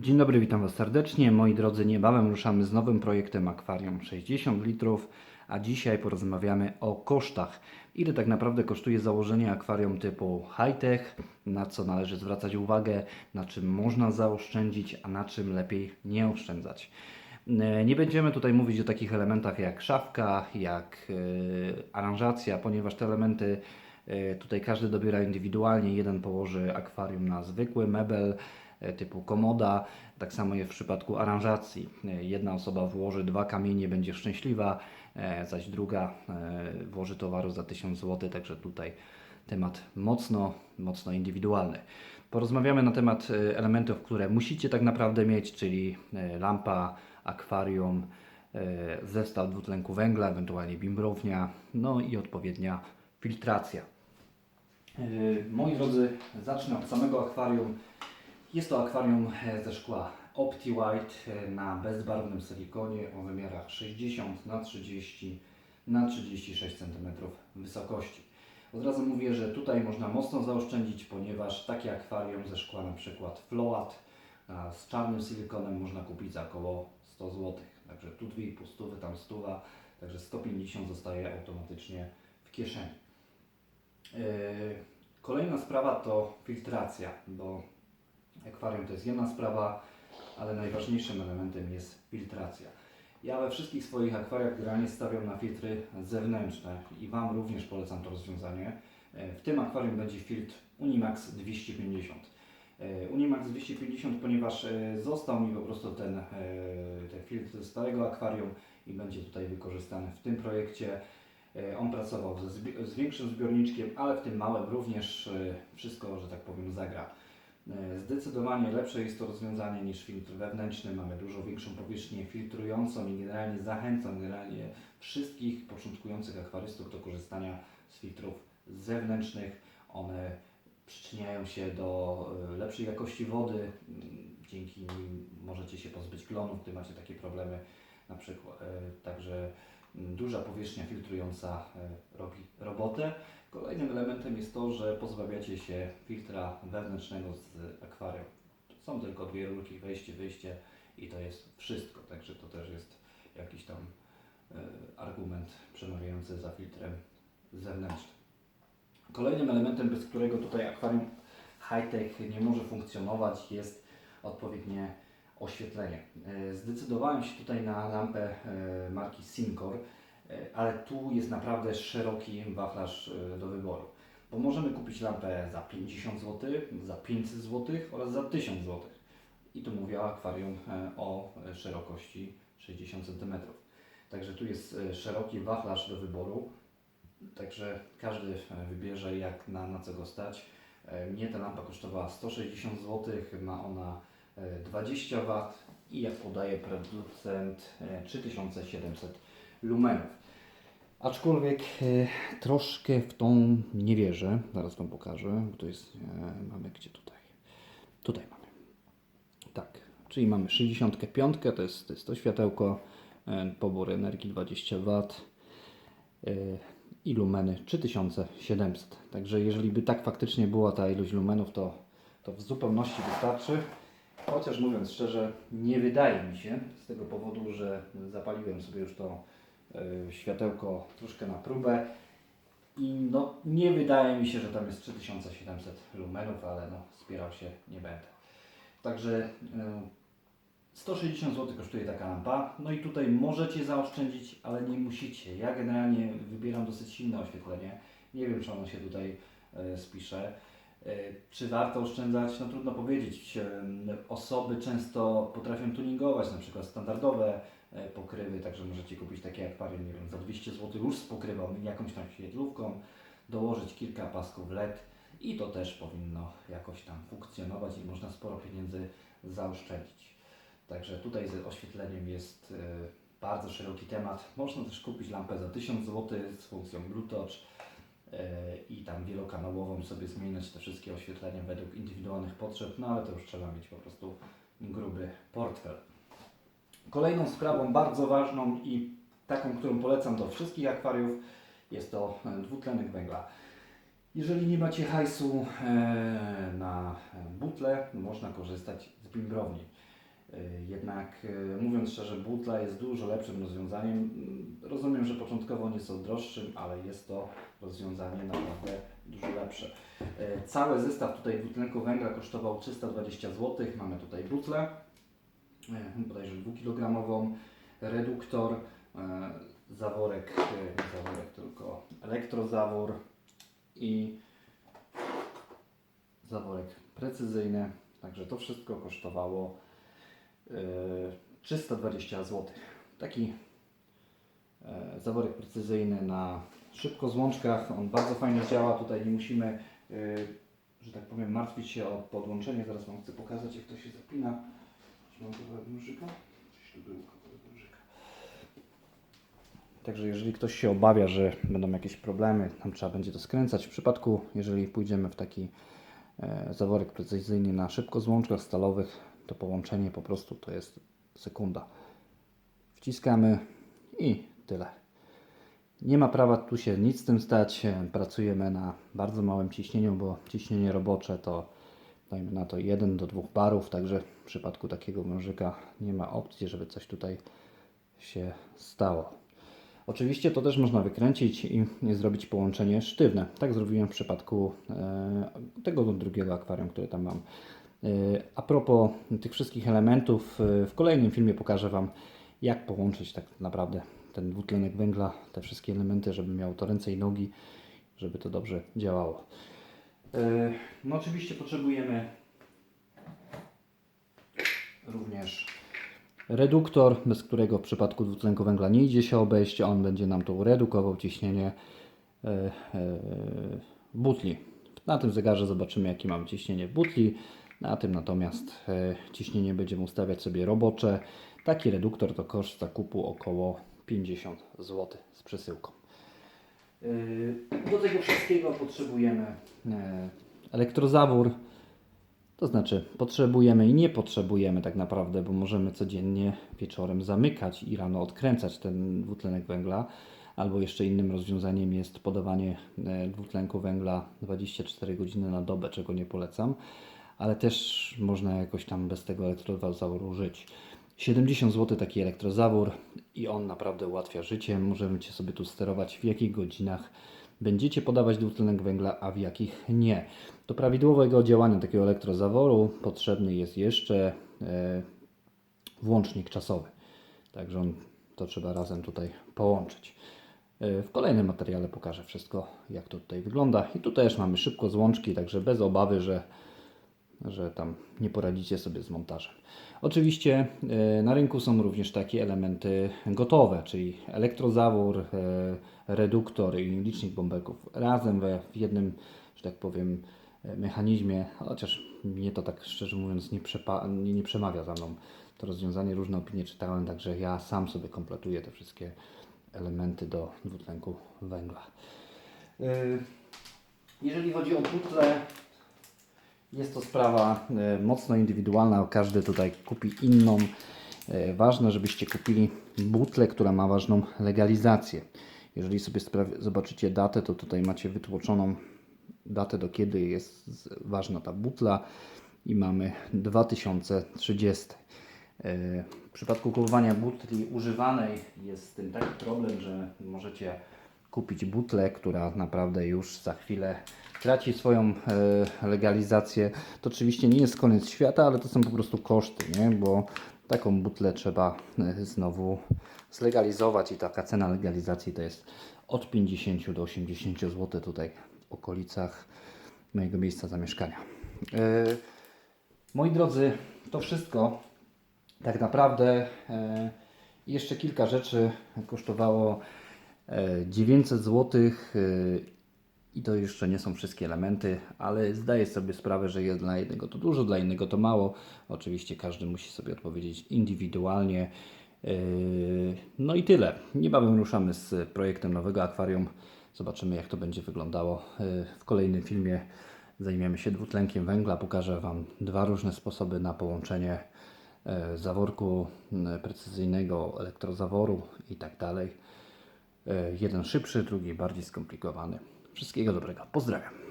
Dzień dobry, witam Was serdecznie. Moi drodzy, niebawem ruszamy z nowym projektem akwarium 60 litrów, a dzisiaj porozmawiamy o kosztach. Ile tak naprawdę kosztuje założenie akwarium typu high-tech, na co należy zwracać uwagę, na czym można zaoszczędzić, a na czym lepiej nie oszczędzać. E, Nie będziemy tutaj mówić o takich elementach jak szafka, jak e, aranżacja, ponieważ te elementy e, tutaj każdy dobiera indywidualnie. Jeden położy akwarium na zwykły mebel typu komoda. Tak samo jest w przypadku aranżacji. E, Jedna osoba włoży dwa kamienie, będzie szczęśliwa, e, zaś druga e, włoży towaru za 1000 zł, także tutaj temat mocno, mocno indywidualny. Porozmawiamy na temat e, elementów, które musicie tak naprawdę mieć, czyli e, lampa, akwarium, e, zestaw dwutlenku węgla, ewentualnie bimbrownia, no i odpowiednia filtracja. E, Moi drodzy, zacznę od samego akwarium. Jest to akwarium e, ze szkła OptiWhite e, na bezbarwnym silikonie o wymiarach 60 na 30 na 36 cm wysokości. Od razu mówię, że tutaj można mocno zaoszczędzić, ponieważ takie akwarium ze szkła na przykład Float z czarnym silikonem można kupić za około 100 zł. Także tu 2,5 stówy, tam stuwa, także 150 zostaje automatycznie w kieszeni. Yy, Kolejna sprawa to filtracja, bo akwarium to jest jedna sprawa, ale najważniejszym elementem jest filtracja. Ja we wszystkich swoich akwariach generalnie stawiam na filtry zewnętrzne i Wam również polecam to rozwiązanie. E, W tym akwarium będzie filtr Unimax 250. E, Unimax 250, ponieważ e, został mi po prostu ten, ten filtr ze starego akwarium i będzie tutaj wykorzystany w tym projekcie. On pracował zbi- z większym zbiorniczkiem, ale w tym małym również wszystko, że tak powiem, zagra. E, Zdecydowanie lepsze jest to rozwiązanie niż filtr wewnętrzny. Mamy dużo większą powierzchnię filtrującą i generalnie zachęcam generalnie wszystkich początkujących akwarystów do korzystania z filtrów zewnętrznych. One przyczyniają się do e, lepszej jakości wody. Mm, Dzięki nim możecie się pozbyć glonów, gdy macie takie problemy. Na przykład, e, także mm, duża powierzchnia filtrująca robi robotę. Kolejnym elementem jest to, że pozbawiacie się filtra wewnętrznego z akwarium. Są tylko dwie rurki, wejście, wyjście i to jest wszystko. Także to też jest jakiś tam e, argument przemawiający za filtrem zewnętrznym. Kolejnym elementem, bez którego tutaj akwarium high-tech nie może funkcjonować, jest odpowiednie oświetlenie. E, Zdecydowałem się tutaj na lampę e, marki Syncor, ale tu jest naprawdę szeroki wachlarz e, do wyboru. Bo możemy kupić lampę za 50 zł, za 500 zł oraz za 1000 zł. I tu mówię o akwarium e, o e, szerokości 60 cm. Także tu jest e, szeroki wachlarz do wyboru. Także każdy e, wybierze jak na, na co go stać. E, Mnie ta lampa kosztowała 160 zł, ma ona e, 20 W i jak podaje producent e, 3700 lumenów. Aczkolwiek e, troszkę w tą nie wierzę. Zaraz Wam pokażę, bo to jest, e, mamy gdzie tutaj. Tutaj mamy. Tak, czyli mamy 65, to jest, to jest to światełko, e, pobór energii 20 W i lumeny 3700. Także jeżeli by tak faktycznie była ta ilość lumenów, to, to w zupełności wystarczy. Chociaż mówiąc szczerze, nie wydaje mi się z tego powodu, że zapaliłem sobie już to światełko troszkę na próbę i no, nie wydaje mi się, że tam jest 3700 lumenów, ale no, spierał się nie będę. Także e, 160 zł kosztuje taka lampa. No i tutaj możecie zaoszczędzić, ale nie musicie. Ja generalnie wybieram dosyć silne oświetlenie. Nie wiem, czy ono się tutaj e, spisze. Czy warto oszczędzać? No trudno powiedzieć. Osoby często potrafią tuningować na przykład standardowe pokrywy, także możecie kupić takie akwarium, nie wiem, za 200 zł już z pokrywą, jakąś tam świetlówką, dołożyć kilka pasków LED i to też powinno jakoś tam funkcjonować i można sporo pieniędzy zaoszczędzić. Także tutaj z oświetleniem jest e, bardzo szeroki temat. Można też kupić lampę za 1000 zł z funkcją Blue Touch e, i tam wielokanałową sobie zmieniać te wszystkie oświetlenia według indywidualnych potrzeb, no ale to już trzeba mieć po prostu gruby portfel. Kolejną sprawą bardzo ważną i taką, którą polecam do wszystkich akwariów jest to e, dwutlenek węgla. Jeżeli nie macie hajsu e, na butle, można korzystać z bimbrowni. Jednak mówiąc szczerze, butla jest dużo lepszym rozwiązaniem. Rozumiem, że początkowo nieco droższym, ale jest to rozwiązanie naprawdę dużo lepsze. Cały zestaw tutaj dwutlenku węgla kosztował 320 zł. Mamy tutaj butlę, y, bodajże 2-kilogramową, reduktor, y, zaworek, y, nie zaworek, tylko elektrozawór i zaworek precyzyjny. Także to wszystko kosztowało e, 320 zł. Taki e, zaworek precyzyjny na szybko złączkach. On bardzo fajnie działa. Tutaj nie musimy, e, że tak powiem, martwić się o podłączenie. Zaraz Wam chcę pokazać, jak to się zapina. Także jeżeli ktoś się obawia, że będą jakieś problemy, tam trzeba będzie to skręcać. W przypadku, jeżeli pójdziemy w taki e, zaworek precyzyjny na szybko złączkach stalowych, to połączenie po prostu to jest sekunda. Wciskamy i tyle. Nie ma prawa tu się nic z tym stać. Pracujemy na bardzo małym ciśnieniu, bo ciśnienie robocze to dajmy na to 1 do 2 barów, także w przypadku takiego wężyka nie ma opcji, żeby coś tutaj się stało. Oczywiście to też można wykręcić i zrobić połączenie sztywne. Tak zrobiłem w przypadku e, tego drugiego akwarium, które tam mam. E, a propos tych wszystkich elementów, e, w kolejnym filmie pokażę Wam, jak połączyć tak naprawdę ten dwutlenek węgla, te wszystkie elementy, żeby miało to ręce i nogi, żeby to dobrze działało. E, No oczywiście potrzebujemy również reduktor, bez którego w przypadku dwutlenku węgla nie idzie się obejść. On będzie nam tu redukował ciśnienie e, e, butli. Na tym zegarze zobaczymy, jakie mamy ciśnienie w butli. Na tym natomiast ciśnienie będziemy ustawiać sobie robocze. Taki reduktor to koszt zakupu około 50 zł z przesyłką. E, Do tego wszystkiego potrzebujemy e, elektrozawór, to znaczy, potrzebujemy i nie potrzebujemy tak naprawdę, bo możemy codziennie wieczorem zamykać i rano odkręcać ten dwutlenek węgla. Albo jeszcze innym rozwiązaniem jest podawanie e, dwutlenku węgla 24 godziny na dobę, czego nie polecam, ale też można jakoś tam bez tego elektrozaworu żyć. 70 zł taki elektrozawór i on naprawdę ułatwia życie. Możemy sobie tu sterować w jakich godzinach będziecie podawać dwutlenek węgla, a w jakich nie. Do prawidłowego działania takiego elektrozaworu potrzebny jest jeszcze e, włącznik czasowy. Także on, to trzeba razem tutaj połączyć. E, W kolejnym materiale pokażę wszystko, jak to tutaj wygląda. I tu też mamy szybko złączki, także bez obawy, że, że tam nie poradzicie sobie z montażem. Oczywiście e, na rynku są również takie elementy gotowe, czyli elektrozawór, e, reduktor i licznik bąbelków razem w jednym, że tak powiem, e, mechanizmie, chociaż mnie to tak szczerze mówiąc nie, nie, nie przemawia za mną to rozwiązanie. Różne opinie czytałem, także ja sam sobie kompletuję te wszystkie elementy do dwutlenku węgla. Jeżeli chodzi o butle, jest to sprawa e, mocno indywidualna, każdy tutaj kupi inną. E, Ważne, żebyście kupili butlę, która ma ważną legalizację. Jeżeli sobie zobaczycie datę, to tutaj macie wytłoczoną datę, do kiedy jest ważna ta butla i mamy 2030. E, W przypadku kupowania butli używanej jest z tym taki problem, że możecie kupić butlę, która naprawdę już za chwilę traci swoją e, legalizację. To oczywiście nie jest koniec świata, ale to są po prostu koszty, nie? bo taką butlę trzeba e, znowu zlegalizować i taka cena legalizacji to jest od 50 do 80 zł tutaj w okolicach mojego miejsca zamieszkania. E, Moi drodzy, to wszystko. Tak naprawdę jeszcze kilka rzeczy kosztowało 900 zł e, i to jeszcze nie są wszystkie elementy, ale zdaję sobie sprawę, że dla jednego to dużo, dla innego to mało. Oczywiście każdy musi sobie odpowiedzieć indywidualnie. E, No i tyle. Niebawem ruszamy z projektem nowego akwarium. Zobaczymy, jak to będzie wyglądało e, w kolejnym filmie. Zajmiemy się dwutlenkiem węgla. Pokażę Wam dwa różne sposoby na połączenie e, zaworku precyzyjnego, elektrozaworu i tak dalej. E, Jeden szybszy, drugi bardziej skomplikowany. Wszystkiego dobrego. Pozdrawiam.